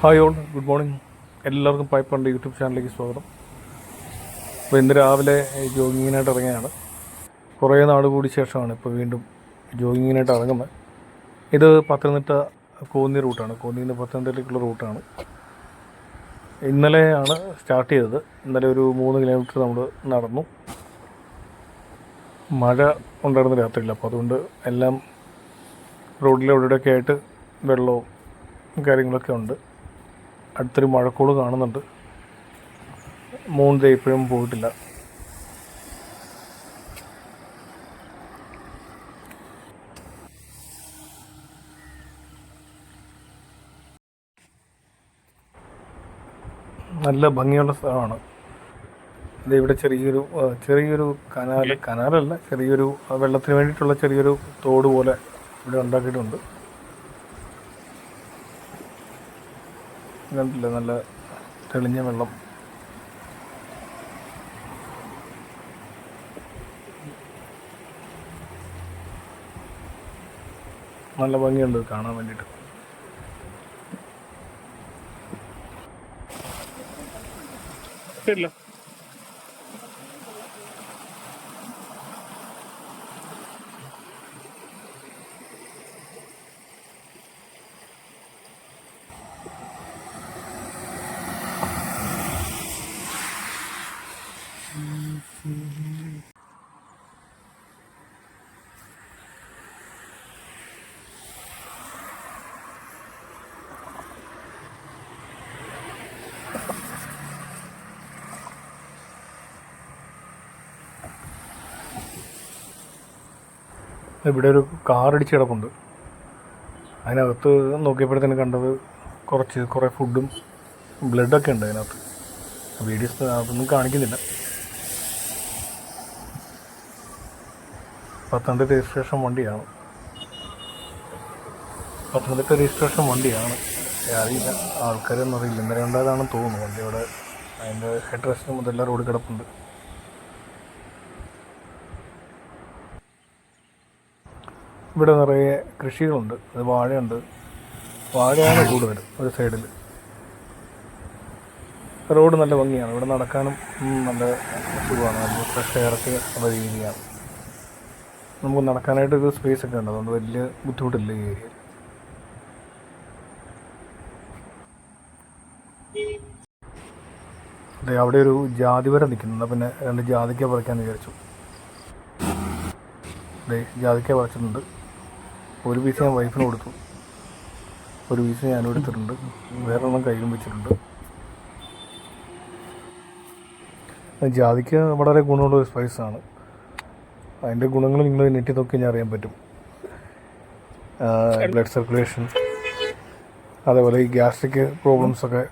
Hi all good morning എല്ലാവർക്കും പൈപ്പറിന്റെ YouTube ചാനലിലേക്ക് സ്വാഗതം. അപ്പോൾ ഇന്ന് രാവിലെ ജോഗിങ്ങിനായിട്ട് ഇറങ്ങിയാണ് കുറേ നാൾ കൂടി ശേഷമാണ് ഇപ്പോൾ വീണ്ടും ജോഗിങ്ങിനായിട്ട് ഇറങ്ങുന്നത്. ഇത് പത്തനംതിട്ട കോന്നി റൂട്ടാണ്. കോന്നിയിൽ നിന്ന് പത്തനംതിട്ടയിലേക്കുള്ള റൂട്ടാണ്. ഇന്നലെയാണ് സ്റ്റാർട്ട് ചെയ്തത്. ഇന്നലെ ഒരു മൂന്ന് കിലോമീറ്റർ നമ്മൾ നടന്നു. മഴ ഉണ്ടായിരുന്ന രാത്രിയില്ല. അപ്പോൾ അതുകൊണ്ട് എല്ലാം റോഡിലെ ഇവിടെയൊക്കെ ആയിട്ട് വെള്ളവും കാര്യങ്ങളൊക്കെ ഉണ്ട്. അടുത്തൊരു മഴക്കോൾ കാണുന്നുണ്ട്. മൂൺ ദേ ഇപ്പോഴും പോയിട്ടില്ല. നല്ല ഭംഗിയുള്ള സ്ഥലമാണ്. ഇത് ഇവിടെ ചെറിയൊരു ചെറിയൊരു കനാൽ കനാലല്ല ചെറിയൊരു വെള്ളത്തിന് വേണ്ടിയിട്ടുള്ള ചെറിയൊരു തോട് പോലെ ഇവിടെ ഉണ്ടാക്കിയിട്ടുണ്ട്. കണ്ടില്ലേ നല്ല തെളിഞ്ഞ വെള്ളം. നല്ല ഭംഗിയുണ്ട് കാണാൻ വേണ്ടിയിട്ട്. ശരിയല്ലോ ഇവിടെ ഒരു കാർ ഇടിച്ച് കിടപ്പുണ്ട്. അതിനകത്ത് നോക്കിയപ്പോഴത്തേന് കണ്ടത് കുറച്ച് കുറേ ഫുഡും ബ്ലഡൊക്കെ ഉണ്ട് അതിനകത്ത്. വീഡിയോസ് അതൊന്നും കാണിക്കുന്നില്ല. പത്തനംതിട്ട രജിസ്ട്രേഷൻ വണ്ടിയാണ്. പത്തനംതിട്ട രജിസ്ട്രേഷൻ വണ്ടിയാണ്. അറിയില്ല. ആൾക്കാരൊന്നും അറിയില്ല. ഇന്നലെ ഉണ്ടായതാണെന്ന് തോന്നുന്നു. അവിടെ അതിന്റെ ഹെഡ് റെസ്റ്റ് മുതൽ റോഡ് കിടപ്പുണ്ട്. ഇവിടെ നിറയെ കൃഷികളുണ്ട്. അത് വാഴയുണ്ട്. വാഴയാണ് കൂടുതൽ ഒരു സൈഡിൽ. റോഡ് നല്ല ഭംഗിയാണ്. ഇവിടെ നടക്കാനും നല്ല സുഖമാണ്. നല്ല ഫ്രഷ് എയറൊക്കെ ഉള്ള രീതിയാണ്. നമുക്ക് നടക്കാനായിട്ട് ഒരു സ്പേസ് ഒക്കെ ഉണ്ട്. അതുകൊണ്ട് വലിയ ബുദ്ധിമുട്ടില്ല ഈ ഏരിയയിൽ. അതെ അവിടെ ഒരു ജാതി വരെ നിൽക്കുന്നു. പിന്നെ രണ്ട് ജാതിക്ക പറിക്കാമെന്ന് വിചാരിച്ചു. അതെ ജാതിക്ക പറിച്ചിട്ടുണ്ട്. ഒരു പീസ് ഞാൻ വൈഫിന് കൊടുത്തു. ഒരു പീസ് ഞാനും എടുത്തിട്ടുണ്ട്. വേറെ ഒന്നും കയ്യിലും വെച്ചിട്ടുണ്ട്. ജാതിക്ക വളരെ ഗുണമുള്ള ഒരു സ്പൈസാണ് അതിന്റെ ഗുണങ്ങൾ നിങ്ങൾ നെറ്റി നോക്കി ഞാൻ അറിയാൻ പറ്റും. ബ്ലഡ് സർക്കുലേഷൻ അതേപോലെ ഈ ഗ്യാസ്ട്രിക് പ്രോബ്ലംസ് ഒക്കെ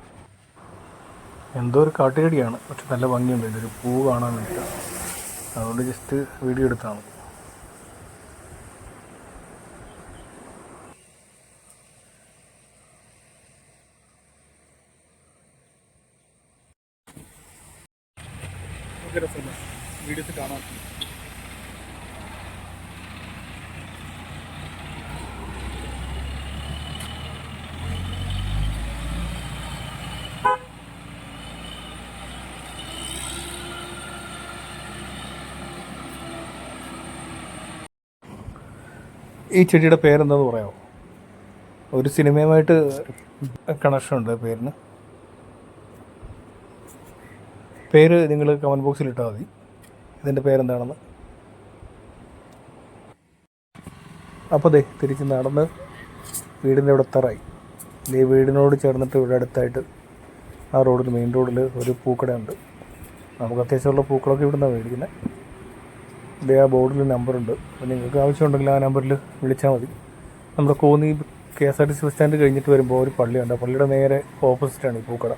എന്തോ ഒരു കാട്ടുകടിയാണ് പക്ഷെ നല്ല ഭംഗിയുണ്ട്. ഇതൊരു പൂ കാണാൻ വേണ്ടിയിട്ട് അതുകൊണ്ട് ജസ്റ്റ് വീഡിയോ എടുത്താണ് വീഡിയോസ് കാണാൻ ഈ ചെടിയുടെ പേരെന്താന്ന് പറയാമോ? ഒരു സിനിമയുമായിട്ട് കണക്ഷൻ ഉണ്ട് പേരിന്. പേര് നിങ്ങൾ കമന്റ് ബോക്സിൽ ഇട്ടാൽ മതി. ഇതിന്റെ പേരെന്താണെന്ന്. അപ്പോൾ ദേ തിരിച്ച് നടന്ന് വീടിന്റെ അവിടെ എത്താറായി ഈ വീടിനോട് ചേർന്നിട്ട് ഇവിടെ അടുത്തായിട്ട് ആ റോഡിൽ മെയിൻ റോഡിൽ ഒരു പൂക്കടയുണ്ട്. നമുക്ക് അത്യാവശ്യമുള്ള പൂക്കളൊക്കെ ഇവിടെ നിന്നാണ് മേടിക്കുന്നത് ഇതേ ആ ബോർഡിൽ നമ്പറുണ്ട് അപ്പോൾ നിങ്ങൾക്ക് ആവശ്യമുണ്ടെങ്കിൽ ആ നമ്പറിൽ വിളിച്ചാൽ മതി. നമ്മുടെ Konni K S R T C bus stand കഴിഞ്ഞിട്ട് വരുമ്പോൾ ഒരു പള്ളിയുണ്ട് ആ പള്ളിയുടെ നേരെ ഓപ്പോസിറ്റാണ് ഈ പൂക്കട.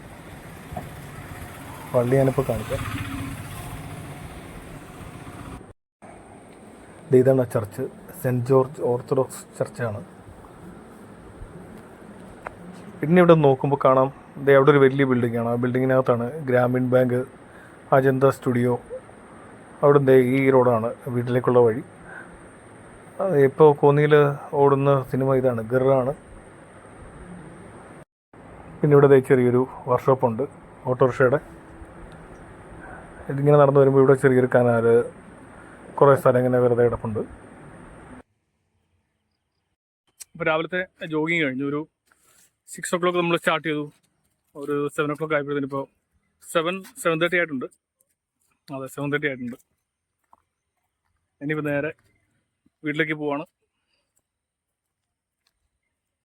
പള്ളി ഞാനിപ്പോൾ കാണിക്കാം. ഇതാണ് ചർച്ച്. സെന്റ് ജോർജ് ഓർത്തഡോക്സ് ചർച്ചാണ്. പിന്നെ ഇവിടെ നോക്കുമ്പോൾ കാണാം ഇത് അവിടെ ഒരു വലിയ ബിൽഡിംഗ് ആണ്. ആ ബിൽഡിങ്ങിനകത്താണ് ഗ്രാമീൺ ബാങ്ക് അജന്ത സ്റ്റുഡിയോ. അവിടെ ദേ ഈ റോഡാണ് വീട്ടിലേക്കുള്ള വഴി. ഇപ്പോൾ കോന്നിയിൽ ഓടുന്ന സിനിമ ഇതാണ് ഗിറാണ്. പിന്നെ ഇവിടെ ചെറിയൊരു വർക്ക്ഷോപ്പുണ്ട് ഓട്ടോറിക്ഷയുടെ. ഇതിങ്ങനെ നടന്നു വരുമ്പോൾ ഇവിടെ ചെറിയൊരു കനാല് കുറേ സ്ഥലം ഇങ്ങനെ വെറുതെ കിടപ്പുണ്ട്. ഇപ്പോൾ രാവിലത്തെ ജോഗിങ് കഴിഞ്ഞു. ഒരു സിക്സ് ഓ ക്ലോക്ക് നമ്മൾ സ്റ്റാർട്ട് ചെയ്തു. ഒരു സെവൻ ഓ ക്ലോക്ക് ആയപ്പോഴത്തേന് ഇപ്പോൾ സെവൻ സെവൻ തേർട്ടി ആയിട്ടുണ്ട്. അതെ സെവൻ തേർട്ടി ആയിട്ടുണ്ട്. ഇനിയിപ്പോൾ നേരെ വീട്ടിലേക്ക് പോവാണ്.